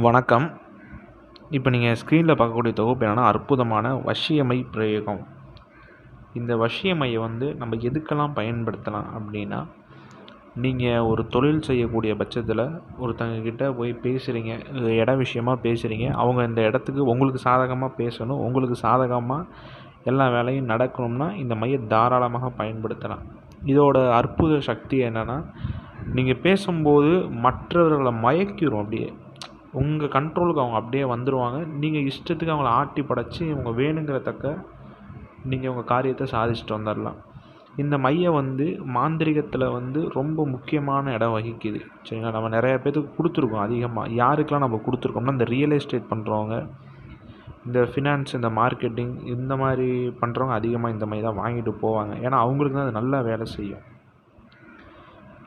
வணக்கம். இப்போ நீங்கள் ஸ்க்ரீனில் பார்க்கக்கூடிய தொகுப்பு என்னென்னா அற்புதமான வசியமை பிரயோகம். இந்த வசியமையை வந்து நம்ம எதுக்கெல்லாம் பயன்படுத்தலாம் அப்படின்னா நீங்கள் ஒரு தொழில் செய்யக்கூடிய பட்சத்தில் ஒருத்தங்கக்கிட்ட போய் பேசுகிறீங்க இட விஷயமா பேசுகிறீங்க அவங்க இந்த இடத்துக்கு உங்களுக்கு சாதகமாக பேசணும் உங்களுக்கு சாதகமாக எல்லா வேலையும் நடக்கணும்னா இந்த மையை தாராளமாக பயன்படுத்தலாம். இதோட அற்புத சக்தி என்னென்னா நீங்கள் பேசும்போது மற்றவர்களை மயக்கிரும் அப்படியே. உங்கள் கண்ட்ரோலுக்கு அவங்க அப்படியே வந்துடுவாங்க நீங்கள் இஷ்டத்துக்கு அவங்கள ஆட்டி படைச்சி இவங்க வேணுங்கிறத்தக்க நீங்கள் உங்கள் காரியத்தை சாதிச்சுட்டு வந்துடலாம் இந்த மையை வந்து மாந்திரிகத்தில் வந்து ரொம்ப முக்கியமான இடம் வகிக்குது. சரிங்களா? நம்ம நிறைய பேர்த்துக்கு கொடுத்துருக்கோம் அதிகமாக யாருக்கெல்லாம் நம்ம கொடுத்துருக்கோம்னா இந்த ரியல் எஸ்டேட் பண்ணுறவங்க இந்த ஃபினான்ஸ் இந்த மார்க்கெட்டிங் இந்த மாதிரி பண்ணுறவங்க அதிகமாக இந்த மை தான் வாங்கிட்டு போவாங்க. ஏன்னா அவங்களுக்கு தான் அது நல்லா வேலை செய்யும்.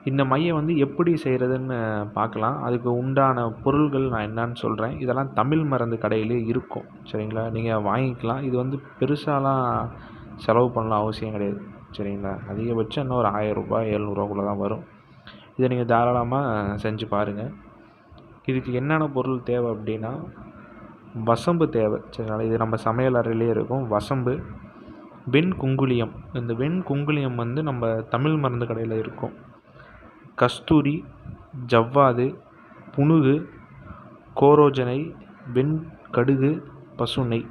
இந்த மைய வந்து எப்படி செய்கிறதுன்னு பார்க்கலாம். அதுக்கு உண்டான பொருள்கள் நான் என்னன்னு சொல்கிறேன் இதெல்லாம் தமிழ் மருந்து கடையிலே இருக்கும். சரிங்களா? நீங்கள் வாங்கிக்கலாம். இது வந்து பெருசாலாம் செலவு பண்ணலாம் அவசியம் கிடையாது. சரிங்களா? அதிகபட்சம் இன்னும் ஒரு ஆயரூபா எழுநூறுவாக்குள்ளே தான் வரும். இதை நீங்கள் தாராளமாக செஞ்சு பாருங்கள் இதுக்கு என்னென்ன பொருள் தேவை அப்படின்னா வசம்பு தேவை. சரிங்களா? இது நம்ம சமையல் அறையிலே இருக்கும். வசம்பு வெண் குங்குளியம் இந்த வெண் குங்குளியம் வந்து நம்ம தமிழ் மருந்து கடையில் இருக்கும். கஸ்தூரி ஜவ்வாது புனுகு கோரோஜனை வெண் கடுகு பசு நெய்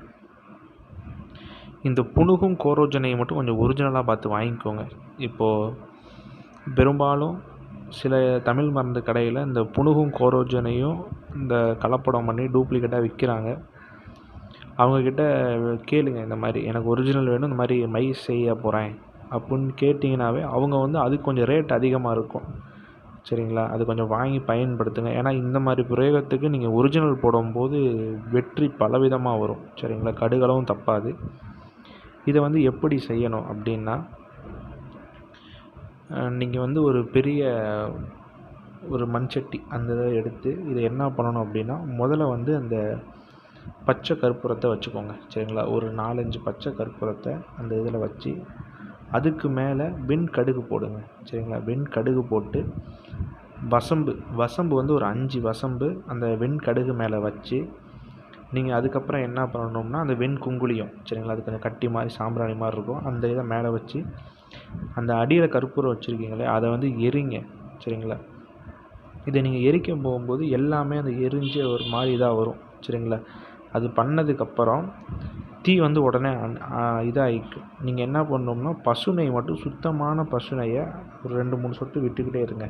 இந்த புனுகும் கோரோஜனையை மட்டும் கொஞ்சம் ஒரிஜினலாக பார்த்து வாங்கிக்கோங்க. இப்போது பெரும்பாலும் சில தமிழ் மருந்து கடையில் இந்த புனுகும் கோரோஜனையும் இந்த கலப்படம் பண்ணி டூப்ளிகேட்டாக விற்கிறாங்க அவங்கக்கிட்ட கேளுங்க இந்த மாதிரி எனக்கு ஒரிஜினல் வேணும் இந்த மாதிரி மை செய்ய போகிறேன் அப்புடின்னு கேட்டிங்கனாவே அவங்க வந்து அதுக்கு கொஞ்சம் ரேட் அதிகமாக இருக்கும். சரிங்களா? அது கொஞ்சம் வாங்கி பயன்படுத்துங்க. ஏன்னா இந்த மாதிரி பிரயோகத்துக்கு நீங்கள் ஒரிஜினல் போடும்போது வெற்றி பலவிதமாக வரும். சரிங்களா? கடுகளவும் தப்பாது. இதை வந்து எப்படி செய்யணும் அப்படின்னா நீங்கள் வந்து ஒரு பெரிய ஒரு மண்சட்டி அந்த இதை எடுத்து இதை என்ன பண்ணணும் அப்படின்னா முதல்ல வந்து அந்த பச்சை கற்பூரத்தை வச்சுக்கோங்க. சரிங்களா? ஒரு நாலஞ்சு பச்சை கற்பூரத்தை அந்த இதில் வச்சு அதுக்கு மேலே வெண் கடுகு போடுங்க. சரிங்களா? வெண் கடுகு போட்டு வசம்பு வசம்பு வந்து ஒரு அஞ்சு வசம்பு அந்த வெண் கடுகு மேலே வச்சு நீங்கள் அதுக்கப்புறம் என்ன பண்ணணும்னா அந்த வெண் குங்குளியம். சரிங்களா? அது கொஞ்சம் கட்டி மாதிரி சாம்பிராணி மாதிரி இருக்கும். அந்த இதை மேலே வச்சு அந்த அடியில் கற்பூரம் வச்சுருக்கீங்களே அதை வந்து எரிங்க. சரிங்களா? இதை நீங்கள் எரிக்க போகும்போது எல்லாமே அந்த எரிஞ்ச ஒரு மாதிரி இதாக வரும். சரிங்களா? அது பண்ணதுக்கப்புறம் தீ வந்து உடனே இதாகிக்கும் நீங்கள் என்ன பண்ணணும்னா பசு நெய் மட்டும் சுத்தமான பசு ஒரு ரெண்டு மூணு சொட்டு விட்டுக்கிட்டே இருங்க.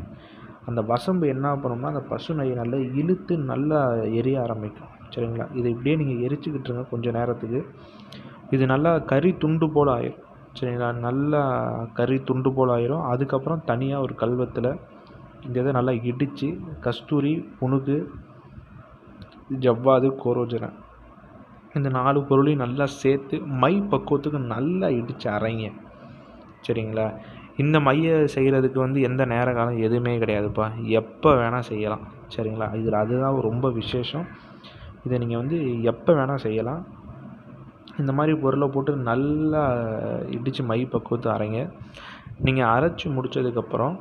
அந்த வசம்பு என்ன பண்ணணும்னா அந்த பசு நல்லா இழுத்து நல்லா எரிய ஆரம்பிக்கும். சரிங்களா? இதை இப்படியே நீங்கள் எரிச்சுக்கிட்டு இருங்க கொஞ்சம் நேரத்துக்கு. இது நல்லா கறி துண்டு போல் ஆயிரும். சரிங்களா? நல்லா கறி துண்டு போல் ஆயிரும். அதுக்கப்புறம் தனியாக ஒரு கல்வத்தில் இந்த இதை நல்லா இடித்து கஸ்தூரி புணுகு ஜவ்வாது கோரோஜனை இந்த நாலு பொருளையும் நல்லா சேர்த்து மை பக்குவத்துக்கு நல்லா இடித்து அரைங்க. சரிங்களா? இந்த மையை செய்கிறதுக்கு வந்து எந்த நேர காலம் எதுவுமே கிடையாதுப்பா. எப்போ வேணால் செய்யலாம். சரிங்களா? இதில் அதுதான் ரொம்ப விசேஷம். இதை நீங்கள் வந்து எப்போ வேணால் செய்யலாம். இந்த மாதிரி பொருளை போட்டு நல்லா இடித்து மை பக்குவத்தை அரைங்க. நீங்கள் அரைச்சி முடித்ததுக்கப்புறம்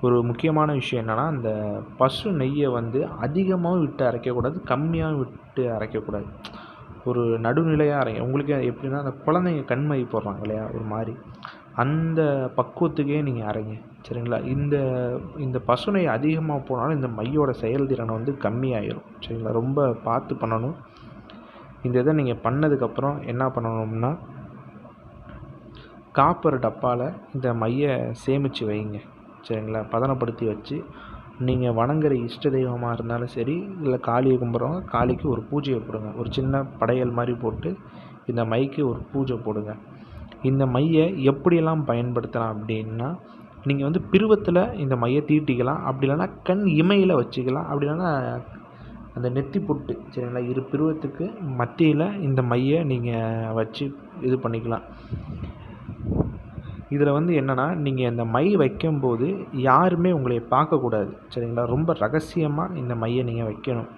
ஒரு முக்கியமான விஷயம் என்னென்னா அந்த பசு நெய்யை வந்து அதிகமாகவும் விட்டு அரைக்கக்கூடாது கம்மியாகவும் விட்டு அரைக்கக்கூடாது. ஒரு நடுநிலையாக இறங்கி உங்களுக்கு எப்படின்னா அந்த குழந்தைங்க கண்மை போடுறாங்க இல்லையா? ஒரு மாதிரி. அந்த பக்குவத்துக்கே நீங்கள் அரைங்க. சரிங்களா? இந்த இந்த பசுனை அதிகமாக போனாலும் இந்த மையோட செயல்திறனை வந்து கம்மியாயிரும். சரிங்களா? ரொம்ப பார்த்து பண்ணணும். இந்த இதை நீங்கள் பண்ணதுக்கப்புறம் என்ன பண்ணணும்னா காப்பர் டப்பாவில் இந்த மையை சேமித்து வைங்க. சரிங்களா? பதனப்படுத்தி வச்சு நீங்கள் வணங்குற இஷ்ட தெய்வமாக இருந்தாலும் சரி இல்லை காளியை கும்பிட்றவங்க காளிக்கு ஒரு பூஜையை போடுங்க. ஒரு சின்ன படையல் மாதிரி போட்டு இந்த மைக்கு ஒரு பூஜை போடுங்க. இந்த மையை எப்படியெல்லாம் பயன்படுத்தலாம் அப்படின்னா நீங்கள் வந்து பிருவத்தில் இந்த மையை தீட்டிக்கலாம். அப்படி இல்லைன்னா கண் இமையில் வச்சுக்கலாம். அப்படி இல்லைன்னா அந்த நெத்தி பொட்டு சரிங்களா? இரு பிருவத்துக்கு மத்தியில் இந்த மையை நீங்கள் வச்சு இது பண்ணிக்கலாம். இதில் வந்து என்னென்னா நீங்கள் இந்த மை வைக்கும்போது யாருமே உங்களை பார்க்கக்கூடாது. சரிங்களா? ரொம்ப ரகசியமாக இந்த மையை நீங்கள் வைக்கணும்.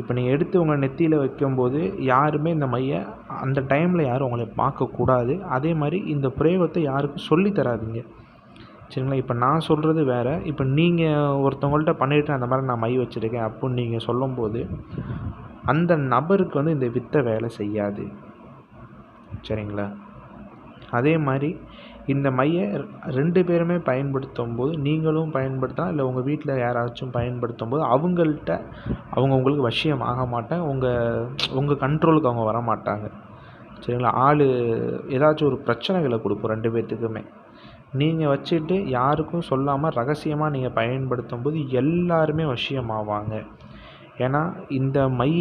இப்போ நீங்கள் எடுத்து உங்கள் நெத்தியில் வைக்கும்போது யாருமே இந்த மையை அந்த டைமில் யாரும் உங்களை பார்க்கக்கூடாது. அதே மாதிரி இந்த பிரயோகத்தை யாருக்கும் சொல்லி சரிங்களா? இப்போ நான் சொல்கிறது வேறு. இப்போ நீங்கள் ஒருத்தவங்கள்ட்ட பண்ணிவிட்டு அந்த மாதிரி நான் மை வச்சுருக்கேன் அப்புடின்னு நீங்கள் சொல்லும்போது அந்த நபருக்கு வந்து இந்த வித்தை வேலை செய்யாது. சரிங்களா? அதே மாதிரி இந்த மையை ரெண்டு பேருமே பயன்படுத்தும் போது நீங்களும் பயன்படுத்தலாம் இல்லை உங்கள் வீட்டில் யாராச்சும் பயன்படுத்தும் போது அவங்கள்ட்ட அவங்க உங்களுக்கு வசியம் ஆக மாட்டாங்க. உங்கள் உங்கள் கண்ட்ரோலுக்கு அவங்க வர மாட்டாங்க. சரிங்களா? ஆள் ஏதாச்சும் ஒரு பிரச்சனைகளை கொடுக்கும் ரெண்டு பேர்த்துக்குமே நீங்கள் வச்சுட்டு யாருக்கும் சொல்லாமல் ரகசியமாக நீங்கள் பயன்படுத்தும் போது எல்லாருமே வசியம் ஆவாங்க. ஏன்னா இந்த மை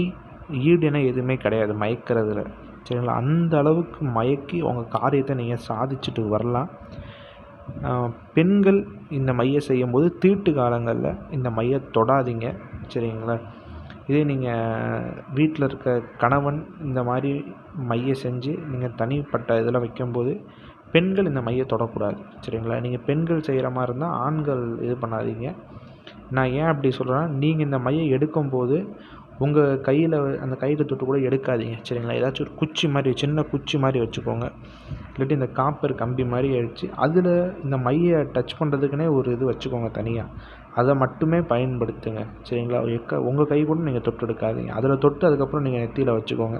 ஈடுன எதுவுமே கிடையாது மயக்கிறதுல. சரிங்களா? அந்த அளவுக்கு மயக்கி உங்கள் காரியத்தை நீங்கள் சாதிச்சுட்டு வரலாம். பெண்கள் இந்த மையை செய்யும்போது தீட்டு காலங்களில் இந்த மையை தொடாதீங்க. சரிங்களா? இதே நீங்கள் வீட்டில் இருக்க கணவன் இந்த மாதிரி மைய செஞ்சு நீங்கள் தனிப்பட்ட இதில் வைக்கும்போது பெண்கள் இந்த மையை தொடக்கூடாது. சரிங்களா? நீங்கள் பெண்கள் செய்கிற மாதிரி இருந்தால் ஆண்கள் இது பண்ணாதீங்க. நான் ஏன் அப்படி சொல்கிறேன்னா நீங்கள் இந்த மையை எடுக்கும்போது உங்கள் கையில் அந்த கயிறு தொட்டு கூட எடுக்காதீங்க சரிங்களா? ஏதாச்சும் ஒரு குச்சி மாதிரி சின்ன குச்சி மாதிரி வச்சுக்கோங்க. இல்லாட்டி இந்த காப்பர் கம்பி மாதிரி அடித்து அதில் இந்த மையை டச் பண்ணுறதுக்குனே ஒரு இது வச்சுக்கோங்க தனியாக அதை மட்டுமே பயன்படுத்துங்க சரிங்களா? எக்க உங்கள் கை கூட நீங்கள் தொட்டு எடுக்காதீங்க. அதில் தொட்டு அதுக்கப்புறம் நீங்கள் நெத்தியில் வச்சுக்கோங்க.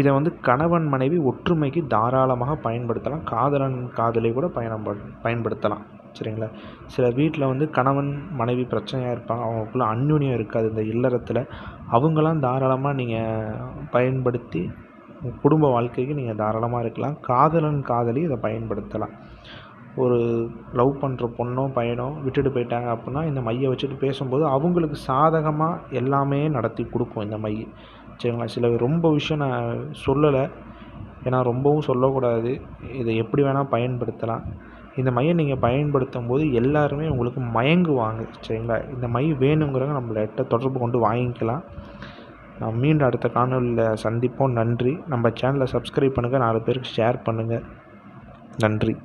இதை வந்து கணவன் மனைவி ஒற்றுமைக்கு தாராளமாக பயன்படுத்தலாம். காதலன் காதலை கூட பயணம் பயன்படுத்தலாம். சரிங்களா? சில வீட்டில் வந்து கணவன் மனைவி பிரச்சனையாக இருப்பாங்க. அவங்களுக்குள்ள அந்யோன்யம் இருக்காது. இந்த இல்லறத்தில் அவங்களாம் தாராளமாக நீங்கள் பயன்படுத்தி குடும்ப வாழ்க்கைக்கு நீங்கள் தாராளமாக இருக்கலாம். காதலன் காதலி இதை பயன்படுத்தலாம். ஒரு லவ் பண்ணுற பொண்ணோ பையனோ விட்டுட்டு போயிட்டாங்க அப்படின்னா இந்த மையை வச்சுட்டு பேசும்போது அவங்களுக்கு சாதகமாக எல்லாமே நடத்தி கொடுக்கும் இந்த மை சரிங்களா? சில ரொம்ப விஷயம் நான் சொல்லலை. ஏன்னா ரொம்பவும் சொல்லக்கூடாது. இதை எப்படி வேணால் பயன்படுத்தலாம். இந்த மையை நீங்கள் பயன்படுத்தும் போது எல்லாருமே உங்களுக்கு மயங்குவாங்க சரிங்களா? இந்த மை வேணுங்கிறவங்க நம்மள்கிட்ட தொடர்பு கொண்டு வாங்கிக்கலாம். நான் மீண்டும் அடுத்த காணொலியில் சந்திப்போம். நன்றி. நம்ம சேனலை சப்ஸ்கிரைப் பண்ணுங்கள் நாலு பேருக்கு ஷேர் பண்ணுங்கள் நன்றி.